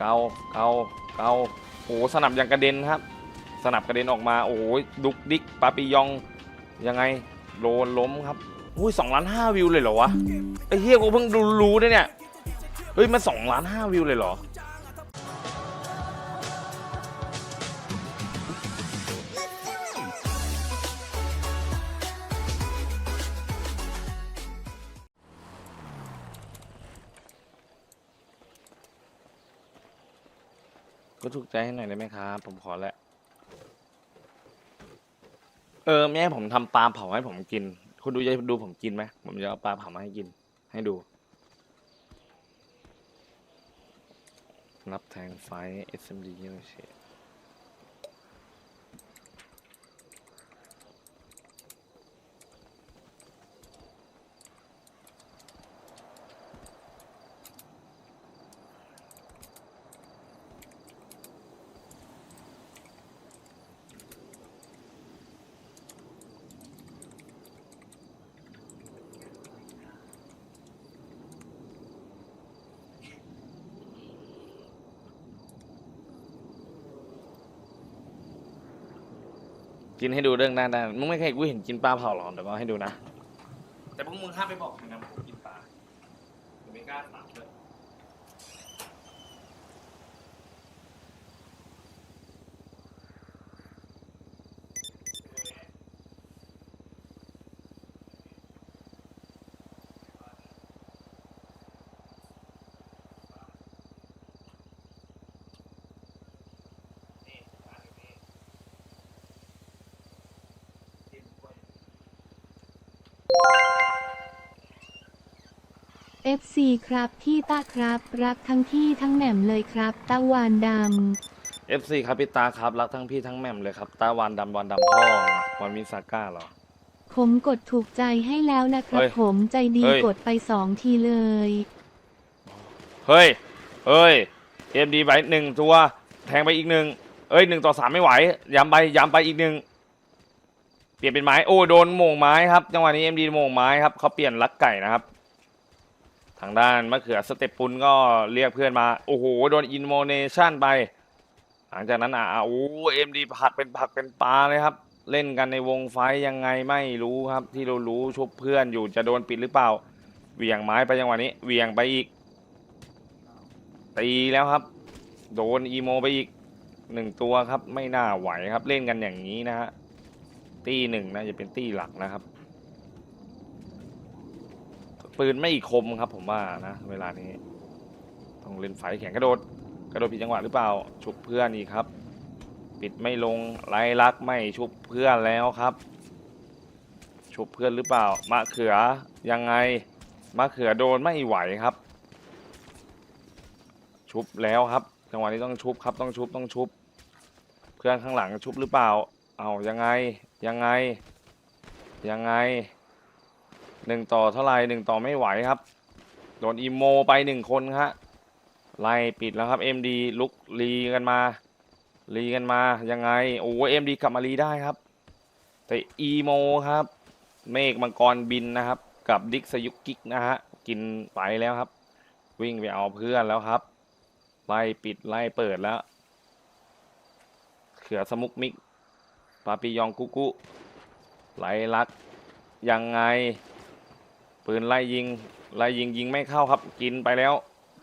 เกาเกาเกาโอ้โหสนับยังกระเด็นครับ สนับกระเด็นออกมาโอ้โหดุกดิกปาปิยองยังไงโลนล้มครับอุ้ยสองล้านห้าวิวเลยเหรอวะไอ้เฮียกูเพิ่งดูรู้ด้เนี่ยเฮ้ยมันสองล้านห้าวิวเลยเหรอ ก็ถูกใจให้หน่อยได้ไหมครับ ผมขอแหละเออแม่ผมทำปลาเผาให้ผมกิน คุณดูจะดูผมกินไหมผมจะเอาปลาเผามาให้กิน ให้ดู รับแทงไฟ SMD ไม่ใช่ กินให้ดูเรื่องด้านด้านมึงไม่เคยกูเห็นกินปลาเผาหรอกเดี๋ยวก็ให้ดูนะ แต่พวกมึงห้ามไปบอกใครนะผมกินปลาผมไม่กล้าถามเลย FC ครับพี่ตาครับ รักทั้งพี่ทั้งแหม่มเลยครับตะวานดเอฟซีครับพี่ตาครับรักทั้งพี่ทั้งแหม่มเลยครับตาวันดำวันดำพ่อวันมิซาก้าเหรอำผมกดถูกใจให้แล้วนะครับ เฮ้ยผมใจดีเฮ้ย กดไปสองทีเลย เฮ้ย เฮ้ยเอ็มดีไปหนึ่งตัว แทงไปอีกหนึ่งเอ้ยหนึ่งต่อสามไม่ไหว ย้ำไป ย้ำไปอีกหนึ่งเปลี่ยนเป็นไม้ โอ้โดนโมงไม้ครับ จังหวะนี้เอ็มดีโมงไม้ครับเขาเปลี่ยนลักไก่นะครับ ทางด้านมะเขือสเต็ปปุนก็เรียกเพื่อนมา โอ้โห โดนอินโมเนชั่นไป หลังจากนั้นอะโอ้เอ็มดีผักเป็นผักเป็นปลาเลยครับ เล่นกันในวงไฟยังไงไม่รู้ครับ ที่เรารู้ชุบเพื่อนอยู่จะโดนปิดหรือเปล่าเหวี่ยงไม้ไปจังหวะนี้เหวี่ยงไปอีกตีแล้วครับ โดนอีโมไปอีกหนึ่งตัวครับ ไม่น่าไหวครับ เล่นกันอย่างนี้นะฮะตีหนึ่งน่าจะเป็นตีหลักนะครับ ปืนไม่คมครับ ผมว่านะเวลานี้ต้องเล่นไฟแข็งกระโดด กระโดดผิดจังหวะหรือเปล่า ชุบเพื่อนอีกครับ ปิดไม่ลงไล่ลักไม่ชุบเพื่อนแล้วครับ ชุบเพื่อนหรือเปล่ามะเขือยังไงมะเขือโดนไม่ไหวครับ ชุบแล้วครับจังหวะนี้ต้องชุบครับต้องชุบต้องชุบ เพื่อนข้างหลังชุบหรือเปล่า เอายังไงยังไงยังไง หนึ่งต่อเท่าไร่หนึ่งต่อไม่ไหวครับ โดนอีโมไปหนึ่งคนฮะไล่ปิดแล้วครับ MD ลุกรีกันมารีกันมายังไงโอ้เอ็มดีกลับมารีได้ครับ แต่อีโมครับ เมฆมังกรบินนะครับ กับดิกสยุกกิกนะฮะกินไปแล้วครับ วิ่งไปเอาเพื่อนแล้วครับไล่ปิดไล่เปิดแล้วเขือสมุกมิกปาปิยองกุกุไหลลักยังไง ปืนไล่ยิงไล่ยิงยิงไม่เข้าครับ กินไปแล้ว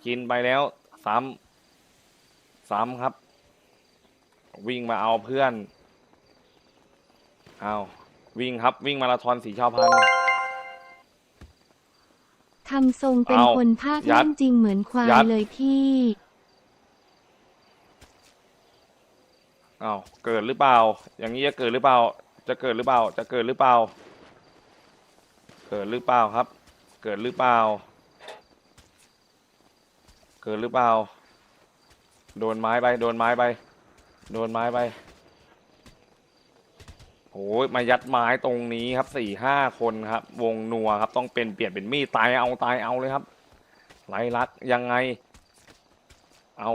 กินไปแล้วซ้ำซ้ำครับ วิ่งมาเอาเพื่อนเอาวิ่งครับ วิ่งมาราธอนสีชาวพันธุ์ทำทรงเป็นเอาคนภาคยัเล่ดนจริงเหมือนควายัยดเลยพี่เอาเกิดหรือเปล่า อย่างนี้จะเกิดหรือเปล่า จะเกิดหรือเปล่า จะเกิดหรือเปล่า เกิดหรือเปล่าครับ เกิดหรือเปล่า เกิดหรือเปล่า โดนไม้ไป โดนไม้ไป โดนไม้ไปโอ้ยมายัดไม้ตรงนี้ครับสี่ห้าคนครับ วงนัวครับต้องเป็นเปลี่ยนเป็นมีดตายเอาตายเอาเลยครับไล่ลักยังไง เอา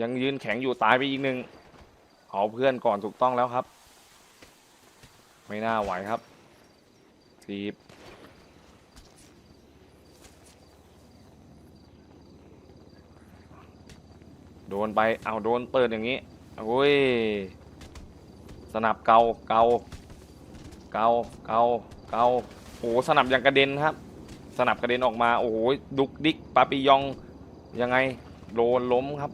ยังยืนแข็งอยู่ตายไปอีกหนึ่งเอาเพื่อนก่อนถูกต้องแล้วครับ ไม่น่าไหวครับทีบโด ด นไป เอาโดนเปิดอย่างนี้โอ้ย สนับเกาเกาเกาเกาเกาโอ้โหสนับยังกระเด็นครับ สนับกระเด็นออกมา โอ้โห ดุกดิกปาปิยอง ยังไง โดนล้มครับ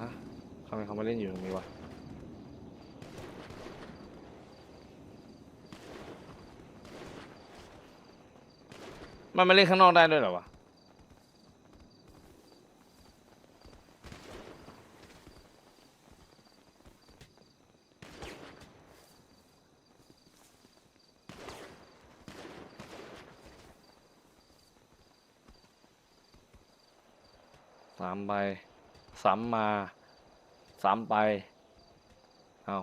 ฮะทำไมเขามาเล่นอยู่ตรงนี้วะ มันมาเล่นข้างนอกได้ด้วยเหรอวะ สามใบซ้ำมาซ้ำไปเอา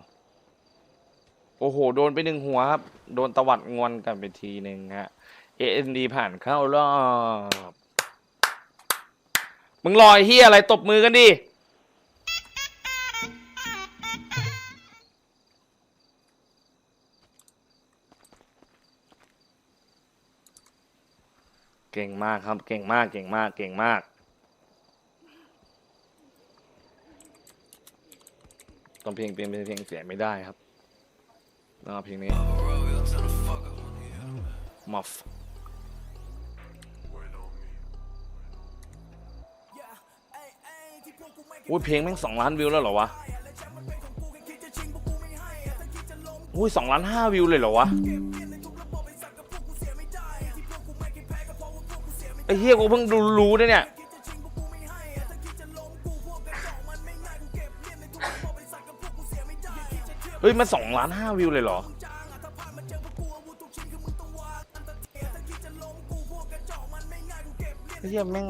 โอ้โห โดนไปหนึ่งหัวครับ โดนตวัดงวนกันไปทีหนึ่งฮะ AND ผ่านเข้ารอบ มึงลอยเฮียอะไรตบมือกันดิ เก่งมากครับ เก่งมาก เก่งมาก เก่งมากต้องเพลงเป็นเพลงเสียไม่ได้ครับต้องเอาเพลงนี้มอฟ อุ้ยเพลงแม่งสองล้านวิวแล้วเหรอวะอุ้ยสองล้านห้าวิวเลยเหรอวะไอ้เฮียกูเพิ่งดูรู้ด้เนี่ยเฮ้ยมันสองล้านห้าวิวเลยเหรอ เฮียแม่ง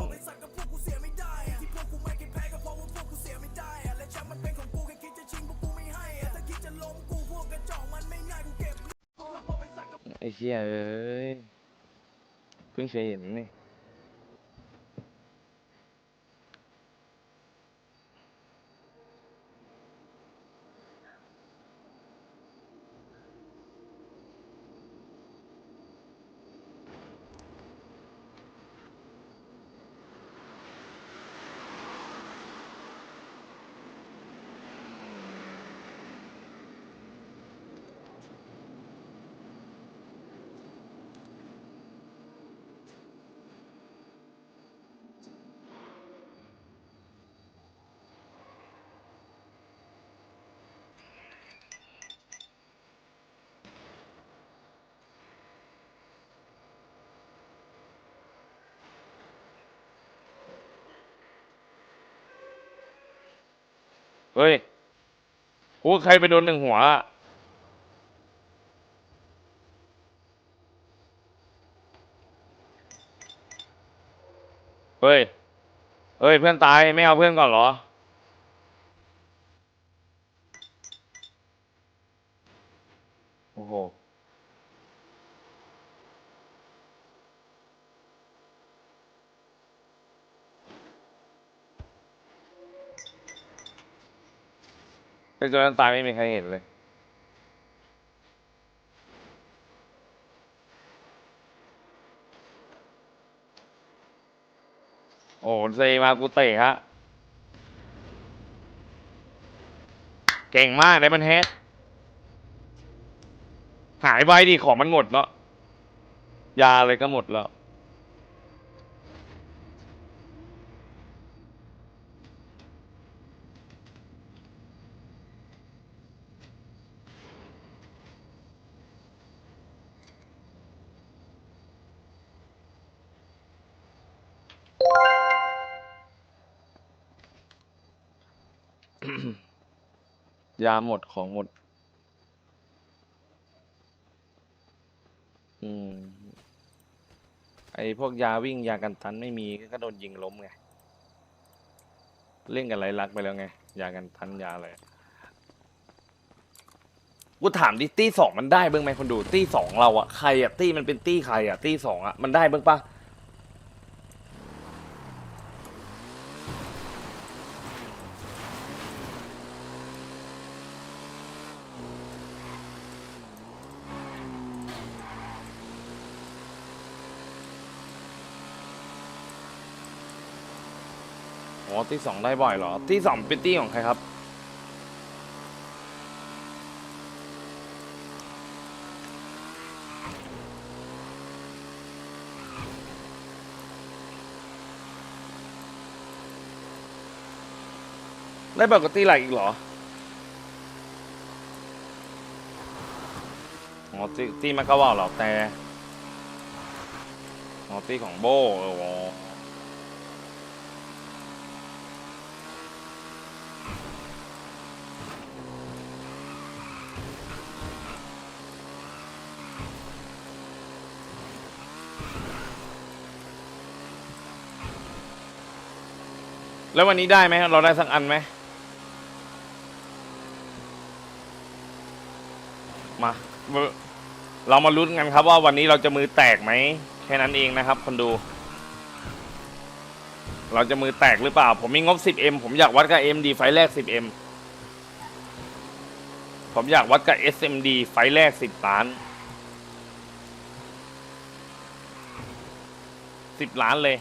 ไอ้เชี่ยเอ้ยเพิ่งเคยเห็นนี่ เฮ้ยโอ้ใครไปโดนหนึ่งหัว เฮ้ย เฮ้ย เพื่อนตาย ไม่เอาเพื่อนก่อนเหรอ ไอ้ตัวนั้นตายไม่มีใครเห็นเลย โอ้เซมากูเตะฮะ เก่งมากไดมันเฮดหายไปดิของมันหมดเนาะยาเลยก็หมดแล้ว ยาหมดของหมด อืม ไอพวกยาวิ่งยากันตันไม่มีก็โดนยิงล้มไง เล่นกันไรลักไปแล้วไง ยากันตันยาอะไรกูถามดิตี้สองมันได้เบ้างไหมคนดูตี้สองเราอะใครอะตี้มันเป็นตี้ใครอะตี้สองอะมันได้เบ้างปะ ที่สองได้บ่อยเหรอ ที่สองเป็นตี้ของใครครับ ได้บ่อยกว่าตี้อะไรอีกเหรออ๋อตีตีมันก็ว่าเหรอแต่อ๋อตีของโบเอ แล้ววันนี้ได้ไหมเราได้สักอันไหมมาเรามาลุ้นกันครับว่าวันนี้เราจะมือแตกไหมแค่นั้นเองนะครับ คนดู เราจะมือแตกหรือเปล่า ผมมีงบ 10M ผมอยากวัดกับ MD ไฟแรก 10M ผมอยากวัดกับ SMD ไฟแรก 10 ล้าน 10 ล้านเลย